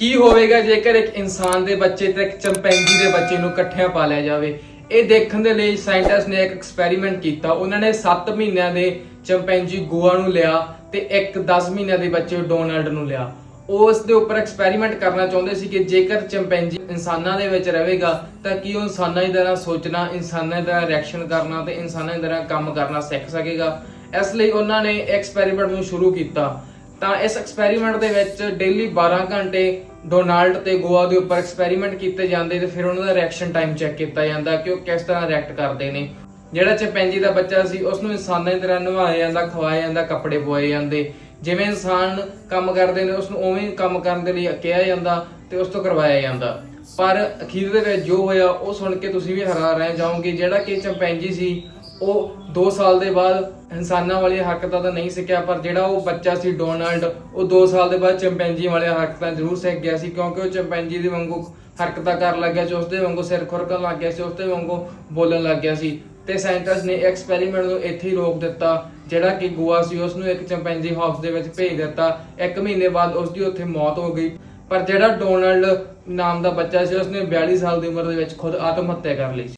ਕੀ ਹੋਵੇਗਾ ਜੇਕਰ ਇੱਕ ਇਨਸਾਨ ਦੇ ਬੱਚੇ ਤੇ ਇੱਕ ਚੰਪੈਂਜੀ ਦੇ ਬੱਚੇ ਨੂੰ ਇਕੱਠਿਆਂ ਪਾਲਿਆ ਜਾਵੇ? ਇਹ ਦੇਖਣ ਦੇ ਲਈ ਸਾਇੰਟਿਸਟ ਨੇ ਇੱਕ ਐਕਸਪੈਰੀਮੈਂਟ ਕੀਤਾ। ਉਹਨਾਂ ਨੇ 7 ਮਹੀਨਿਆਂ ਦੇ ਚੰਪੈਂਜੀ ਗੋਆ ਨੂੰ ਲਿਆ ਤੇ ਇੱਕ 10 ਮਹੀਨਿਆਂ ਦੇ ਬੱਚੇ ਡੋਨਾਲਡ ਨੂੰ ਲਿਆ। ਉਸ ਦੇ ਉੱਪਰ ਐਕਸਪੈਰੀਮੈਂਟ ਕਰਨਾ ਚਾਹੁੰਦੇ ਸੀ ਕਿ ਜੇਕਰ ਚੰਪੈਂਜੀ ਇਨਸਾਨਾਂ ਦੇ ਵਿੱਚ ਰਹੇਗਾ, ਤਾਂ ਕੀ ਉਹ ਇਨਸਾਨਾਂ ਦੀ ਤਰ੍ਹਾਂ ਸੋਚਣਾ, ਇਨਸਾਨਾਂ ਦੀ ਤਰ੍ਹਾਂ ਰਿਐਕਸ਼ਨ ਕਰਨਾ ਤੇ ਇਨਸਾਨਾਂ ਦੀ ਤਰ੍ਹਾਂ ਕੰਮ ਕਰਨਾ ਸਿੱਖ ਸਕੇਗਾ? ਇਸ ਲਈ ਉਹਨਾਂ ਨੇ ਐਕਸਪੈਰੀਮੈਂਟ ਨੂੰ ਸ਼ੁਰੂ ਕੀਤਾ। ਤਾਂ ਇਸ ਐਕਸਪੈਰੀਮੈਂਟ ਦੇ ਵਿੱਚ ਡੇਲੀ 12 ਘੰਟੇ ਡੋਨਾਲਡ ਤੇ ਗੋਆ ਦੇ ਉੱਪਰ ਐਕਸਪੈਰੀਮੈਂਟ ਕੀਤੇ ਜਾਂਦੇ ਤੇ ਫਿਰ ਉਹਨਾਂ ਦਾ ਰਿਐਕਸ਼ਨ ਟਾਈਮ ਚੈੱਕ ਕੀਤਾ ਜਾਂਦਾ ਕਿ ਉਹ ਕਿਸ ਤਰ੍ਹਾਂ ਰਿਐਕਟ ਕਰਦੇ ਨੇ। ਜਿਹੜਾ ਚੰਪੈਂਜੀ ਦਾ ਬੱਚਾ ਸੀ ਉਸ ਨੂੰ ਇਨਸਾਨਾਂ ਦੀ ਤਰ੍ਹਾਂ ਨਵਾਇਆ ਜਾਂਦਾ, ਖਵਾਇਆ ਜਾਂਦਾ, ਕੱਪੜੇ ਪਵਾਏ ਜਾਂਦੇ। ਜਿਵੇਂ ਇਨਸਾਨ ਕੰਮ ਕਰਦੇ ਨੇ ਉਸ ਨੂੰ ਉਵੇਂ ਕੰਮ ਕਰਨ ਦੇ ਲਈ ਕਿਹਾ ਜਾਂਦਾ ਤੇ ਉਸ ਤੋਂ ਕਰਵਾਇਆ ਜਾਂਦਾ। ਪਰ ਅਖੀਰ ਦੇ ਵਿੱਚ ਜੋ ਹੋਇਆ, ਉਹ ਸੁਣ ਕੇ ਤੁਸੀਂ ਵੀ ਹੈਰਾਨ ਰਹਿ ਜਾਓਗੇ, ਜਿਹੜਾ ਕਿ ਚੰਪੈਂਜੀ ਸੀ ਉਹ 2 ਸਾਲ ਦੇ ਬਾਅਦ ਇਨਸਾਨਾਂ ਵਾਲੀਆਂ ਹਰਕਤਾਂ ਤਾਂ ਨਹੀਂ ਸਿੱਖਿਆ, ਪਰ ਜਿਹੜਾ ਉਹ ਬੱਚਾ ਸੀ ਡੋਨਾਲਡ, ਉਹ 2 ਸਾਲ ਦੇ ਬਾਅਦ ਚੰਪੈਂਜੀ ਵਾਲੀਆਂ ਹਰਕਤਾਂ ਜ਼ਰੂਰ ਸਿੱਖ ਗਿਆ ਸੀ, ਕਿਉਂਕਿ ਉਹ ਚੰਪੈਂਜੀ ਦੇ ਵਾਂਗੂ ਹਰਕਤਾਂ ਕਰਨ ਲੱਗ ਗਿਆ ਸੀ, ਉਸਦੇ ਵਾਂਗੂ ਸਿਰ ਖੁਰਕਣ ਲੱਗ ਗਿਆ ਸੀ, ਉਸਦੇ ਵਾਂਗੂ ਬੋਲਣ ਲੱਗ ਗਿਆ ਸੀ। ਤੇ ਸਾਇੰਟਿਸਟ ਨੇ ਐਕਸਪੈਰੀਮੈਂਟ ਨੂੰ ਇੱਥੇ ਹੀ ਰੋਕ ਦਿੱਤਾ, ਜਿਹੜਾ ਕਿ ਗੋਆ ਸੀ ਉਸ ਨੂੰ ਇੱਕ ਚੰਪੈਂਜੀ ਹਾਊਸ ਦੇ ਵਿੱਚ ਭੇਜ ਦਿੱਤਾ। ਇੱਕ ਮਹੀਨੇ ਬਾਅਦ ਉਸ ਦੀ ਉੱਥੇ ਮੌਤ ਹੋ ਗਈ। ਪਰ ਜਿਹੜਾ ਡੋਨਾਲਡ ਨਾਮ ਦਾ ਬੱਚਾ ਸੀ, ਉਸਨੇ 42 ਸਾਲ ਦੀ ਉਮਰ ਦੇ ਵਿੱਚ ਖੁਦ ਆਤਮ ਹੱਤਿਆ ਕਰ ਲਈ ਸੀ।